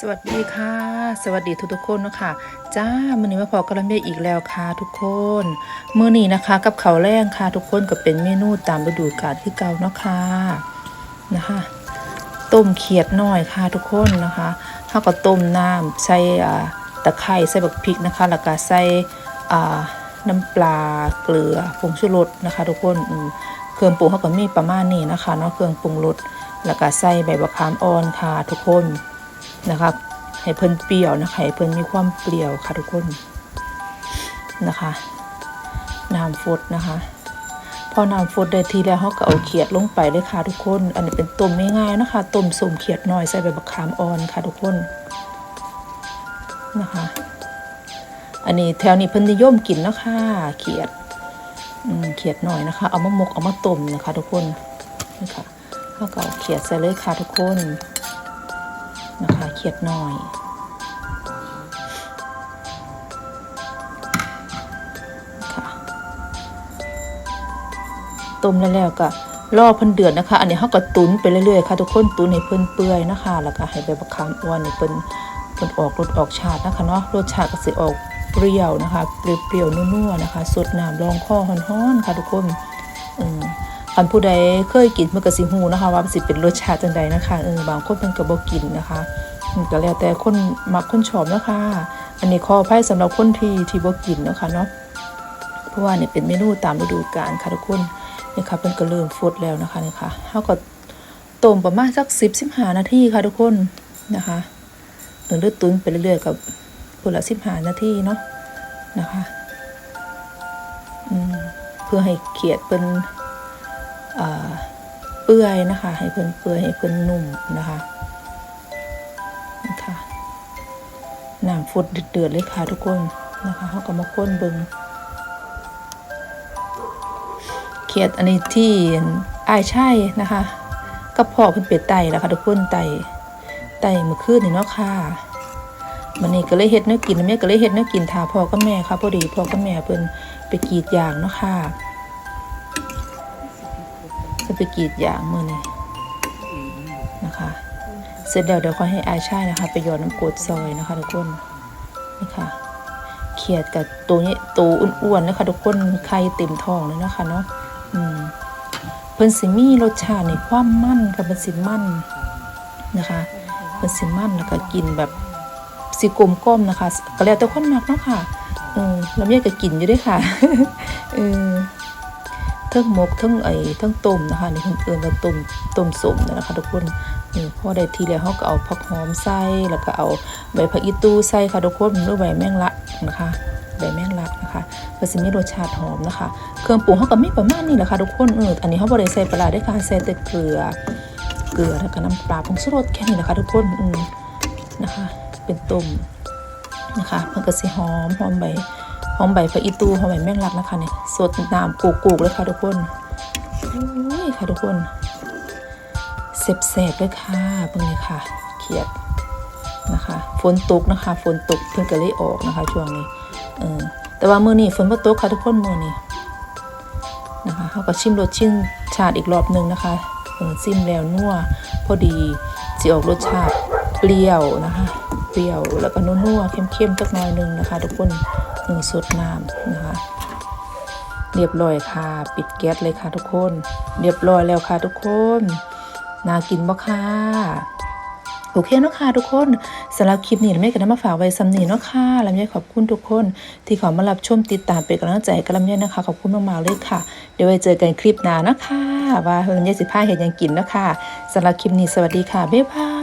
สวัสดีค่ะ สวัสดีทุกทุกคนนะคะจ้ามือนี้มาพอกระเมียอีกแล้วค่ะทุกคนมือนี้นะคะ กับเขาแรงค่ะทุกคนก็เป็นเมนูตามฤดูกาลที่เก่าเนาะค่ะนะคะ ต้มเขียดน้อยค่ะทุกคนนะคะเฮาก็ต้มน้ำใส่ตะไคร้ใส่บักพริกนะคะแล้วก็ใส่น้ำปลาเกลือผงชูรสนะคะ ทุกคนเครื่องปรุงเขาก็มีประมาณนี้นะคะเนาะเครื่องปรุงรสแล้วก็ใส่ใบบักขามอ่อนค่ะทุกคน นะคะให้เพิ่นเปรี้ยวนะคะให้เพิ่นมีความเปรี้ยวค่ะทุกคนนะคะน้ำฟดนะคะ พอน้ำฟดได้ทีแล้วเขาก็เอาเขียดลงไปเลยค่ะทุกคน อันนี้เป็นต้มง่ายๆนะคะต้มสมเขียดหน้อยใส่ใบบักขามอ่อนค่ะทุกคนนะคะ อันนี้แถวนี้เพิ่นนิยมกินนะคะเขียดอืมเขียดหน่อยนะคะ เอามาหมกเอามาต้มนะคะ ทุกคนนี่ค่ะเขาก็เอาเขียดใส่เลยค่ะทุกคน นะคะ เขียดหน่อยค่ะต้มแล้วก็รอเพิ่นเดือดนะคะ อันนี้เขาก็ตุนไปเรื่อยๆค่ะ ทุกคนตุนให้เพิ่นเปื่อยนะคะ แล้วก็ให้ใบมะขามอ่อนเพิ่นเพิ่นออกรสออกชาตินะคะเนาะรสชาติก็สิออกเปรี้ยวนะคะเปรี้ยวๆนัวๆนะคะสดน้ำรองคอฮ้อนๆค่ะทุกคนอืม อันผู้ใดเคยกินมันก็สิฮู้นะคะ ว่ามันสิเป็นรสชาติจังใดนะคะเออบางคนเพิ่นก็บ่กินนะคะก็แล้วแต่คนมักคนชอบนะคะ อันนี้ขออภัยสำหรับคนที่ที่บ่กินนะคะเนาะเพราะว่าเนี่ยเป็นเมนูตามฤดูกาลค่ะทุกคนนี่ค่ะเป็นก็เริ่มฟดแล้วนะคะนี่ค่ะเฮาก็ต้มประมาณสัก10 15นาทีค่ะทุกคนนะคะเออเลือดตุ้นไปเรื่อยๆกับคนละ15นาทีเนาะนะคะอืมเพื่อให้เขียดเป็น เปื่อยนะคะ ให้เพิ่นเปื่อยให้เพิ่นนุ่มนะคะนี่ค่ะน้ำฟดเดือดเลยค่ะทุกคนนะคะเฮาก็มาค้นเบิ่งเขียดอันนี้ที่อายใช่นะคะกับพ่อเพิ่นเป็ดไตแล้วค่ะทุกคนไตไตมื่อคืนนี่เนาะค่ะมันนี่ก็เลยเฮ็ดแนวกินแม่ก็เลยเฮ็ดแนวกินทาพ่อกับแม่ค่ะพอดีพ่อกับแม่เพิ่นไปกีดยางเนาะค่ะ เพิ่นไปกรีดยางมือนี้นะคะ เสร็จแล้วเดี๋ยวค่อยให้อายช่นะคะ ไปหยอดน้ำกรดซอยนะคะทุกคนนี่ค่ะเขียดกับตัวนี้ตัวอ้วนๆนะคะทุกคนไข่เต็มท้องเลยนะคะเนาะอืมเพิ่นสิมีรสชาติในความมั่นกับเพิ่นสิมั่นนะคะเพิ่นสิมั่นแล้วก็กินแบบสิกลมกลมนะคะ ก็แล้วแต่คนมักเนาะค่ะเออลำไยก็กินอยู่ด้วยค่ะเออ ทั้งมกทั้งไอ้ทั้งต้มนะคะนี่เพิ่นเอิ้นว่าต้มต้มสมนะคะทุกคนนี่พอได้ทีแล้วเขาก็เอาผักหอมใส่แล้วก็เอาใบผักอีตูใส่ค่ะทุกคนหรือใบแมงลักนะคะใบแมงลักนะคะก็สิมีรสชาติหอมนะคะ เครื่องปรุงเขาก็มีประมาณนี้แหละค่ะทุกคนเอออันนี้เขาบริใส่ปลาร้าด้ค่ะใส่แต่เกลือเกลือแล้วก็น้ำปลาผงชูรสแค่นี้แหละค่ะทุกคนอืมนะคะ เป็นต้มนะคะมันก็สิหอมหอมใบ หอมใบผักอีตูหอมใบแมงลักนะคะเนี่ยสดน้ำกูกๆเลยค่ะทุกคนอุ้ยค่ะทุกคนเสบๆเลยค่ะเบิ่งเลยค่ะเขียดนะคะฝนตกนะคะฝนตกเพิ่งก็เลยออกนะคะช่วงนี้เออแต่ว่ามือนี้ฝนบ่ตกค่ะทุกคนมือนี้นะคะเขาก็ชิมรสชิมชาติอีกรอบหนึงนะคะเออชิมแล้วนัวพอดีสิออกรสชาติเปรี้ยวนะคะเปรี้ยวแล้วก็นัวๆเข้มๆสักหน่อยนึงนะคะ ทุกคน เออสดน้ำนะคะ เรียบร้อยค่ะ ปิดแก๊สเลยค่ะทุกคน เรียบร้อยแล้วค่ะทุกคนน่ากินบ่ค่ะโอเคเนาะค่ะทุกคนสำหรับคลิปนี้เราไม่กันมาฝากไว้ซ้ำนีเนาะค่ะลำไยขอบคุณทุกคน ที่ขามารับชมติดตามเป็นกำลังใจกับลำไยนะคะ ขอบคุณมากๆเลยค่ะ เดี๋ยวไว้เจอกันคลิปหน้านะคะ ว่าลำไยสิพาเห็นยังกินเนาะคะสำหรับคลิปนี้สวัสดีค่ะ บ๊ายบา